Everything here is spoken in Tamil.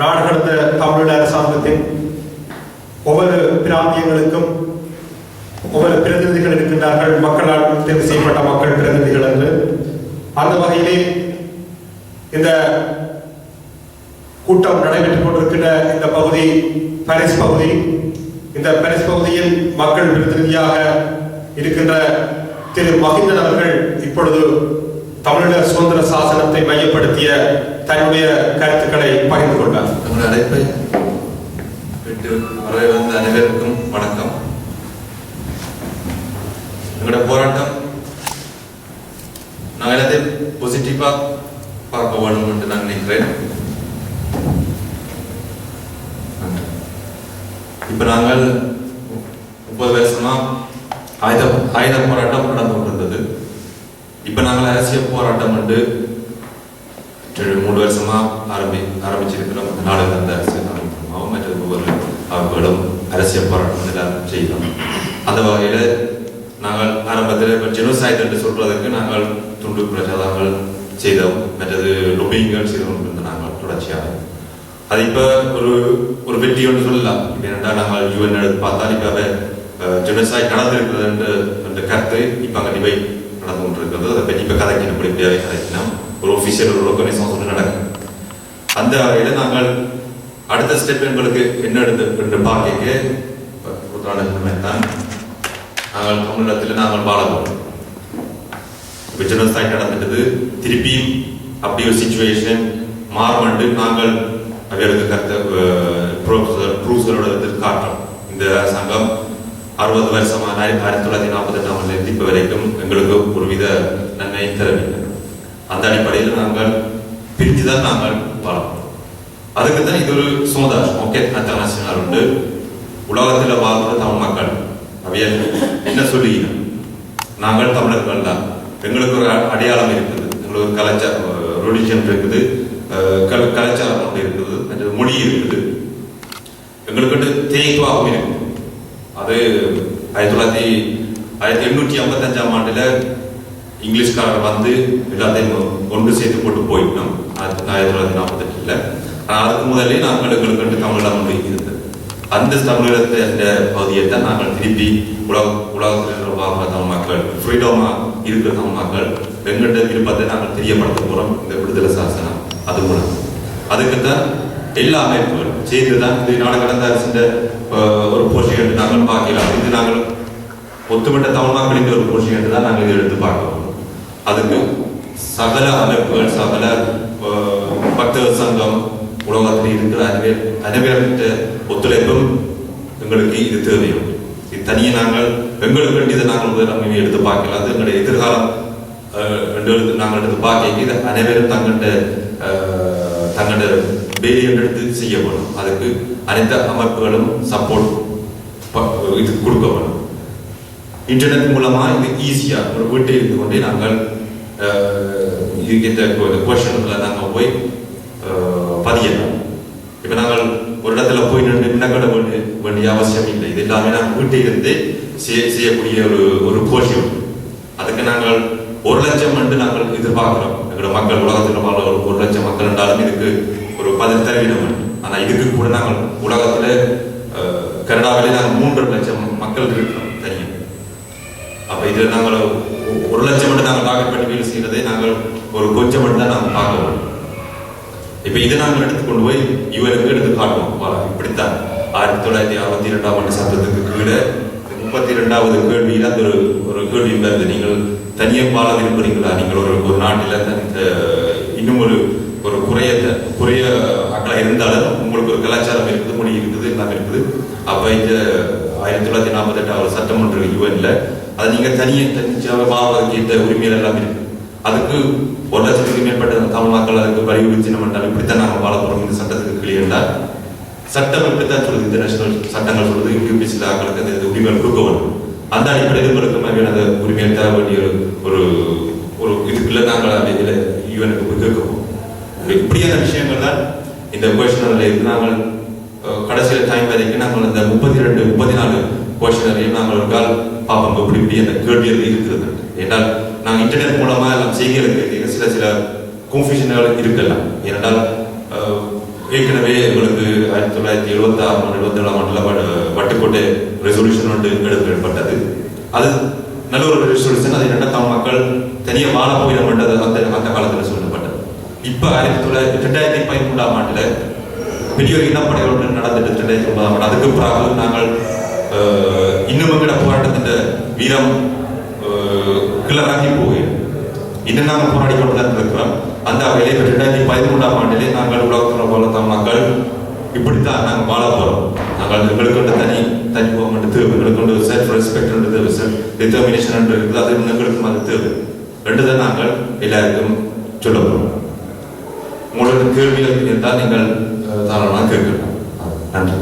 நாடு கடந்த தமிழீழ அரசாங்கத்தின் ஒவ்வொரு பிராந்தியங்களுக்கும் ஒவ்வொரு பிரதிநிதிகள் இருக்கின்றார்கள். மக்களால் தேர்வு செய்யப்பட்ட மக்கள் பிரதிநிதிகள் என்று. அந்த வகையிலே இந்த கூட்டம் நடைபெற்றுக் கொண்டிருக்கின்ற இந்த பகுதி பாரிஸ் பகுதி இந்த பாரிஸ் பகுதியில் மக்கள் பிரதிநிதியாக இருக்கின்ற திரு மகிந்தன் அவர்கள் இப்பொழுது தமிழக சுதந்திர சாசனத்தை மையப்படுத்திய தன்னுடைய கருத்துக்களை பகிர்ந்து கொண்டார் அழைப்பை விட்டு வந்த அனைவருக்கும் வணக்கம். எங்களோட போராட்டம் நான் எல்லாத்தையும் பாசிட்டிவா பார்க்க வேணும் என்று நான் நினைக்கிறேன். இப்ப நாங்கள் முப்பது வருஷமா ஆயுத ஆயுத போராட்டம் நடந்து இப்ப நாங்கள் அரசியல் போராட்டம் வந்து மூணு வருஷமா ஆரம்பி ஆரம்பிச்சிருக்கிறோம். நாடு அந்த அரசியல் ஆரம்பிக்கிறோம் மற்ற ஒவ்வொரு அவர்களும் அரசியல் போராட்டம் எல்லாரும் செய்யலாம். அந்த வகையில நாங்கள் ஆரம்பத்தில் இப்போ ஜெனோசைட் என்று சொல்றதுக்கு நாங்கள் துண்டு பிரச்சாரங்கள் செய்தோம். மற்றது லொபிங்கள் செய்து கொண்டிருந்த நாங்கள் தொடர்ச்சியாக. அது இப்போ ஒரு ஒரு வெற்றி ஒன்று சொல்லலாம். இப்போ என்னடா நாங்கள் யூஎன் எடுத்து பார்த்தா இப்போ ஜெனோசைட் நடந்திருக்கிறது என்ற கருத்து இப்போ அங்கே டிபைட் இருக்கிறது அதை பற்றி இப்போ கதைக்கணும் இப்படியாவே கதைக்கணும் ஒரு ஒஃபிஷியல் ஒரு ரெக்கனைசேஷன் ஒன்று நடக்கும் அந்த வகையில் நாங்கள் அடுத்த ஸ்டெப் எங்களுக்கு என்ன எடுத்து என்று பார்க்க தான் நாங்கள் தமிழகத்தில் நாங்கள் வாழ போகிறோம் இப்போ ஜெனோசைட் நடந்துட்டது. திருப்பியும் அப்படி ஒரு சுச்சுவேஷன் மாறுமண்டு நாங்கள் அவர்களுக்கு கருத்த ப்ரூஃப்ஸர் ப்ரூஃப்ஸரோட காட்டுறோம். இந்த அரசாங்கம் அறுபது வருஷமா ஆயிரத்தி ஆயிரத்தி தொள்ளாயிரத்தி நாற்பத்தி எட்டாம் இப்போ வரைக்கும் எங்களுக்கு ஒருவித நன்மை தரவில்லை. அந்த அடிப்படையில் நாங்கள் பிரித்து தான் நாங்கள் வாழணும் அதுக்கு தான் இது ஒரு சோதாஷ் ஓகே அத்தனாசினார் உண்டு. உலகத்தில் வாழ்கிற தமிழ் மக்கள் அவையல் என்ன சொல்லுகிறோம் நாங்கள் தமிழர்கள் தான். எங்களுக்கு ஒரு அடையாளம் இருக்குது. எங்களுக்கு ஒரு கலாச்சாரம் ரிலிஜன் இருக்குது. கலாச்சாரம் இருக்குது. மொழி இருக்குது. எங்களுக்கு தேய்வாகவும் இருக்குது. அது ஆயிரத்தி தொள்ளாயிரத்தி ஆயிரத்தி எண்ணூற்றி ஐம்பத்தஞ்சாம் ஆண்டுல இங்கிலீஷ்காரர் வந்து எல்லாத்தையும் ஒன்று சேர்த்து போட்டு போயிட்டோம். ஆயிரத்தி தொள்ளாயிரத்தி நாற்பத்தெட்டுல. ஆனால் அதுக்கு முதலே நாங்கள் எங்களுக்கு தமிழகம் ஒன்று இருந்தது. அந்த தமிழகத்தை பகுதியை தான் நாங்கள் திருப்பி உலக உலகத்தில் வாழ்கிற தமிழ் மக்கள் ஃப்ரீடமாக இருக்கிற தமிழ் மக்கள் எங்கள்கிட்ட விருப்பத்தை நாங்கள் தெரியப்படுத்த போகிறோம் இந்த விடுதலை சாசனம் அது மூலம். அதுக்கு தான் எல்லா அமைப்புகளும் சேர்ந்து தான் இது நாடு கடந்த அரசின் ஒரு போஷன் என்று நாங்கள் பார்க்கலாம். இது நாங்கள் ஒத்துமிட்ட தமிழ் மக்களின் ஒரு போஷன் என்று தான் நாங்கள் இதை எடுத்து பார்க்கிறோம். அதுக்கு சகல அமைப்புகள் சகல பக்தர் சங்கம் உலகத்தில் இருக்கிற அறிவியல் அறிவியல்கிட்ட ஒத்துழைப்பும் எங்களுக்கு இது தேவையும் இது தனியே நாங்கள் எங்களுக்கு வேண்டியதை நாங்கள் முதல் எடுத்து பார்க்கலாம் அது எங்களுடைய எதிர்காலம் அஹ், நாங்கள் எடுத்து பார்க்க இது அனைவரும் தங்கள்கிட்ட அஹ், தங்கள்கிட்ட வேலை எடுத்து செய்யப்படும். அதுக்கு அனைத்து அமைப்புகளும் சப்போர்ட் இது கொடுக்கப்படும். இன்டர்நெட் மூலமாக இது ஈஸியாக ஒரு வீட்டில் இருந்து கொண்டே நாங்கள் அஹ், இந்த நாங்கள் போய் பதியலாம். இப்போ நாங்கள் ஒரு இடத்துல போய் நின்று விண்ணக்கட வேண்டிய வேண்டிய அவசியம் இல்லை. இது எல்லாமே நாங்கள் வீட்டில் இருந்து செய்ய செய்யக்கூடிய ஒரு ஒரு கோஷம் அதுக்கு நாங்கள் ஒரு லட்சம் என்று நாங்கள் எதிர்பார்க்கிறோம். எங்களோட மக்கள் உலகத்தில் ஒரு ஒரு லட்சம் மக்கள் என்றாலும் இதுக்கு ஒரு பதில் தருவினம். ஆனால் இதுக்கு கூட நாங்கள் உலகத்தில் கனடாவிலே நாங்கள் மூன்று லட்சம் மக்கள் இருக்கிறோம் தனியாக அப்போ இதில் நாங்கள் ஒரு லட்சம் மட்டும் நாங்கள் டார்கெட் பண்ணி வேலை நாங்கள் ஒரு கொஞ்சம் மட்டும் தான் நாங்கள் பார்க்க முடியும். இதை நாங்கள் எடுத்து கொண்டு போய் இவருக்கு எடுத்து காட்டுவோம். வா, இப்படித்தான். ஆயிரத்தி தொள்ளாயிரத்தி அறுபத்தி ரெண்டாம் ஆண்டு சட்டத்துக்கு கீழே முப்பத்தி ரெண்டாவது கேள்வியில் அந்த ஒரு ஒரு கேள்வி இருந்தது. நீங்கள் தனியாக வாழ விரும்புறீங்களா நீங்கள் ஒரு ஒரு நாட்டில் இன்னும் ஒரு இருந்தாலும் உங்களுக்கு ஒரு கலாச்சாரம் இருக்குது மொழி இருக்குது எல்லாம் இருக்குது. அப்ப இந்த ஆயிரத்தி தொள்ளாயிரத்தி நாற்பத்தி எட்டாவது சட்டமன்ற யுஎன்ல அது நீங்க தனியே தனிச்சாக வாழ்வதற்கு இந்த உரிமைகள் எல்லாம் இருக்கு. அதுக்கு ஒரு லட்சத்துக்கு மேற்பட்ட தமிழ் மக்கள் அதுக்கு வலியுறுத்தி நம்ம இப்படித்தான் நாங்கள் வாழ போறோம். இந்த சட்டத்துக்கு கீழே என்றால் சட்டம் இப்படித்தான் சொல்லுது. இன்டர்நேஷனல் சட்டங்கள் சொல்லுது. யூபிஎஸ்சியில் ஆக்களுக்கு அந்த உரிமைகள் கொடுக்க வேண்டும். அந்த அடிப்படையில் உங்களுக்கு அந்த உரிமையை தர வேண்டிய ஒரு ஒரு ஒரு இதுக்குள்ள நாங்கள் இதில் யூஎனுக்கு போய் கேட்கவும் இப்படியான விஷயங்கள் தான் இந்த கொஷினரில் இருந்து நாங்கள் கடைசியில் டைம் வரைக்கும் நாங்கள் இந்த முப்பத்தி ரெண்டு முப்பத்தி நாலு கொஷினரையும் நாங்கள் ஒரு கால் பார்ப்போம். இப்படி இப்படி அந்த கேள்வியில் இருக்கிறது ஏன்னால் நாங்கள் இன்டர்நெட் மூலமா எல்லாம் செய்கிறதுக்கு சில சில கன்ஃபியூஷன்கள் இருக்கலாம். ஏனென்றால் ஏற்கனவே எங்களுக்கு ஆயிரத்தி தொள்ளாயிரத்தி எழுபத்தி ஆறு எழுபத்தி ஏழாம் ஆண்டுல வட்டுக்கோட்டை ரெசல்யூஷன் ஒன்று எடுக்கப்பட்டது. அது நல்ல ஒரு ரெசல்யூஷன் அதை தமிழ் மக்கள் தனியாக வாழ போயிடப்பட்டது அந்த அந்த காலத்தில் சொல்லப்பட்டது இப்போ ஆயிரத்தி தொள்ளாயிரத்தி ரெண்டாயிரத்தி பதிமூன்றாம் ஆண்டில் பெரிய ஒரு இனப்படைகளுடன் நடந்துட்டு ரெண்டாயிரத்தி ஒன்பதாம் ஆண்டு அதுக்கு பிறகு நாங்கள் அஹ், இன்னும் எங்கட போராட்டத்தின் வீரம் கிளராகி கிளறாக்கி போகிறோம் இன்னும் நாங்கள் போராடி கொண்டு தான் இருக்கிறோம். அந்த வகையிலே ரெண்டாயிரத்தி பதிமூன்றாம் ஆண்டிலே நாங்கள் உலகத்தில் வளர்த்த மக்கள் இப்படித்தான் நாங்கள் வாழ போகிறோம் நாங்கள் எங்களுக்கு தனி தனி தனித்துவம் என்று தேவை. எங்களுக்கு கொண்டு செல்ஃப் ரெஸ்பெக்ட் என்று தேவை. செல்ஃப் டிட்டர்மினேஷன் என்று இருக்குது. அது எங்களுக்கும் அது தேவை. ரெண்டு தான் நாங்கள் எல்லாருக்கும் சொல்ல போகிறோம் உங்களுக்கு கேள்விகள் இருந்தால் நீங்கள் தாராளமாக கேட்கலாம். நன்றி.